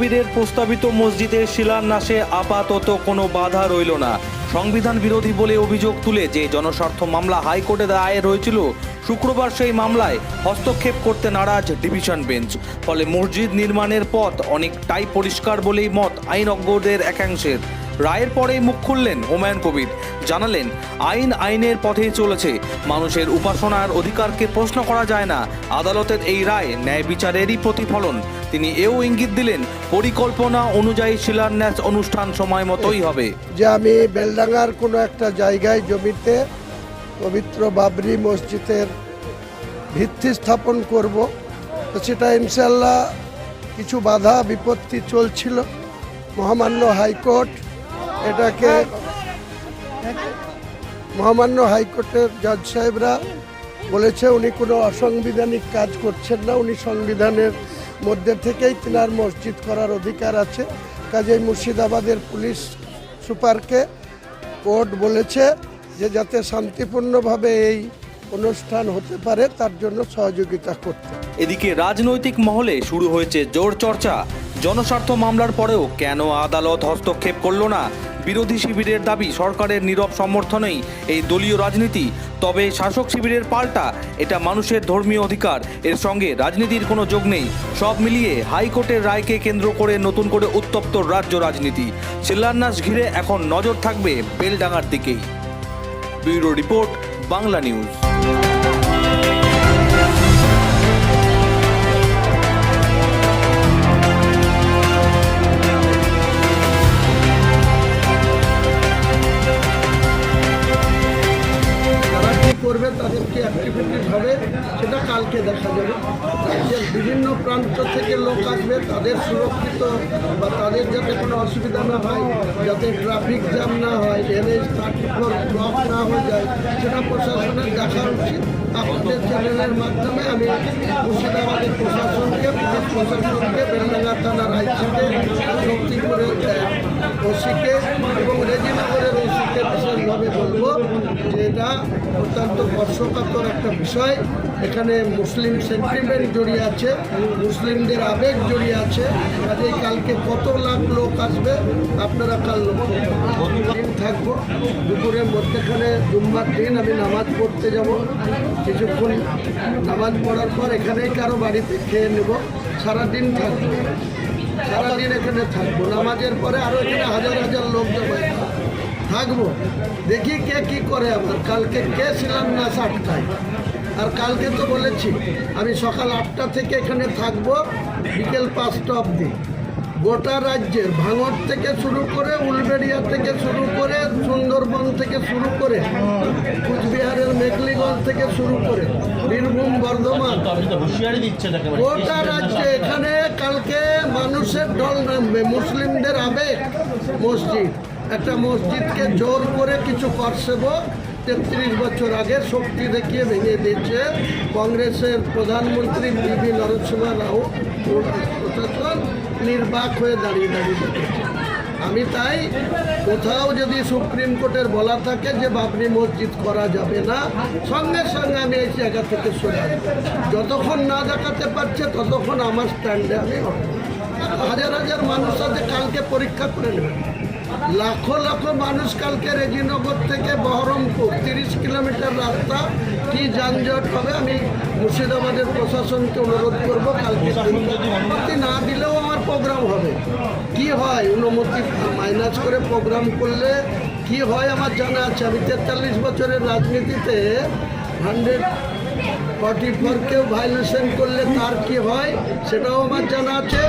কবিরের প্রস্তাবিত মসজিদের শিলান্যাসে আপাতত কোনো বাধা রইল না। সংবিধান বিরোধী বলে অভিযোগ তুলে যে জনস্বার্থ মামলা হাইকোর্টে দায়ের হয়েছিল শুক্রবার সেই মামলায় হস্তক্ষেপ করতে নারাজ ডিভিশন বেঞ্চ। ফলে মসজিদ নির্মাণের পথ অনেকটাই পরিষ্কার বলেই মত আইনজ্ঞদের একাংশের। রায়ের পরেই মুখ খুললেন হুমায়ুন কবির। জানালেন, আইন আইনের পথেই চলেছে। মানুষের উপাসনার অধিকারকে প্রশ্ন করা যায় না। আদালতের এই রায় ন্যায় বিচারেরই প্রতিফলন। তিনি এও ইঙ্গিত দিলেন, পরিকল্পনা অনুযায়ী শিলান্যাস অনুষ্ঠান সময় মতোই হবে। যে আমি বেলডাঙ্গার কোনো একটা জায়গায় জমিতে পবিত্র বাবরি মসজিদের ভিত্তি স্থাপন করব, তো সেটা ইনশাল্লাহ কিছু বাধা বিপত্তি চলছিল। মহামান্য হাইকোর্ট এটাকে মহামান্য হাইকোর্টের জজ সাহেবরা বলেছে, উনি কোনো অসাংবিধানিক কাজ করছেন না, উনি সংবিধানের মধ্যে থেকেই তিনার মসজিদ করার অধিকার আছে। কাজেই মুর্শিদাবাদের পুলিশ সুপারকে কোর্ট বলেছে যে, যাতে শান্তিপূর্ণভাবে এই অনুষ্ঠান হতে পারে, তার জন্য সহযোগিতা করতে। এদিকে রাজনৈতিক মহলে শুরু হয়েছে জোর চর্চা। জনস্বার্থ মামলার পরেও কেন আদালত হস্তক্ষেপ করল না? বিরোধী শিবিরের দাবি সরকারের নীরব সমর্থনেই এই দলীয় রাজনীতি। তবে শাসক শিবিরের পাল্টা, এটা মানুষের ধর্মীয় অধিকার। এর সঙ্গে রাজনীতির কোনো যোগ নেই। সব মিলিয়ে হাইকোর্টের রায়কে কেন্দ্র করে নতুন করে উত্তপ্ত রাজ্য রাজনীতি। শিলান্যাস ঘিরে এখন নজর থাকবে বেলডাঙ্গার দিকেই। Bureau report, Bangla news. করবে, তাদের কি অ্যাক্টিভিটিস হবে, সেটা কালকে দেখা যাবে। রাজ্যের বিভিন্ন প্রান্ত থেকে লোক আসবে, তাদের সুরক্ষিত বা তাদের যাতে কোনো অসুবিধা না হয়, যাতে ট্রাফিক জ্যাম না হয় এনএইচ থার্টি ফোর ব্লক না হয়ে যায়, সেটা প্রশাসনের দেখা উচিত। আপনাদের চ্যানেলের মাধ্যমে আমি মুর্শিদাবাদের প্রশাসনকে, পুলিশ প্রশাসনকে, বেলডাঙ্গা থানার আইসিকে শক্তিপুরের ওসিকে বলব যে এটা অত্যন্ত স্পর্শকাতর একটা বিষয়। এখানে মুসলিম সেন্টিমেন্ট জড়িয়ে আছে, মুসলিমদের আবেগ জড়িয়ে আছে। কাজেই কালকে কত লাখ লোক আসবে, আপনারা কাল লক্ষ্য। দিন থাকব। দুপুরের মধ্যেখানে জুম্মার দিন, আমি নামাজ পড়তে যাব। কিছুক্ষণ নামাজ পড়ার পর এখানেই কারও বাড়িতে খেয়ে নেব। সারাদিন থাকব। সারাদিন এখানে থাকব। নামাজের পরে আরও এখানে হাজার হাজার লোক জমায় থাকব দেখি কে কি করে আবার। কালকে কে না আটটায় আর কালকে তো বলেছি, আমি সকাল আটটা থেকে এখানে থাকব, বিকেল পাঁচটা অবধি। গোটা রাজ্যের ভাঙর থেকে শুরু করে উলবেড়িয়া থেকে শুরু করে সুন্দরবন থেকে শুরু করে কুচবিহারের মেঘলিগঞ্জ থেকে শুরু করে বীরভূম, বর্ধমান, গোটা রাজ্যে এখানে কালকে মানুষের ঢল নামবে, মুসলিমদের আবেগ, মসজিদ। একটা মসজিদকে জোর করে কিছু করসেবক তেত্রিশ বছর আগে শক্তি দেখিয়ে ভেঙে দিয়েছে। কংগ্রেসের প্রধানমন্ত্রী বিবি নরসিংহ রাও প্রশাসন নির্বাক হয়ে দাঁড়িয়ে দাঁড়িয়ে আমি তাই কোথাও যদি সুপ্রিম কোর্টের বলা থাকে যে বাবরি মসজিদ করা যাবে না, সঙ্গে সঙ্গে আমি এই জায়গা থেকে সরে যতক্ষণ না দেখাতে পারছে ততক্ষণ আমার স্ট্যান্ডে আমি হাজার হাজার মানুষ আছে, কালকে পরীক্ষা করে নেবেন লাখো লাখো মানুষ কালকে রেজিনগর থেকে বহরমপুর, তিরিশ কিলোমিটার রাস্তা, কি যানজট হবে আমি মুর্শিদাবাদের প্রশাসনকে অনুরোধ করব কালকে অনুমতি না দিলেও আমার প্রোগ্রাম হবে। কি হয়? অনুমতি মাইনাস করে প্রোগ্রাম করলে কি হয় আমার জানা আছে। আমি তেতাল্লিশ বছরের রাজনীতিতে হান্ড্রেড ফর্টি ফোরকেও ভায়োলেশন করলে তার কি হয় সেটাও আমার জানা আছে।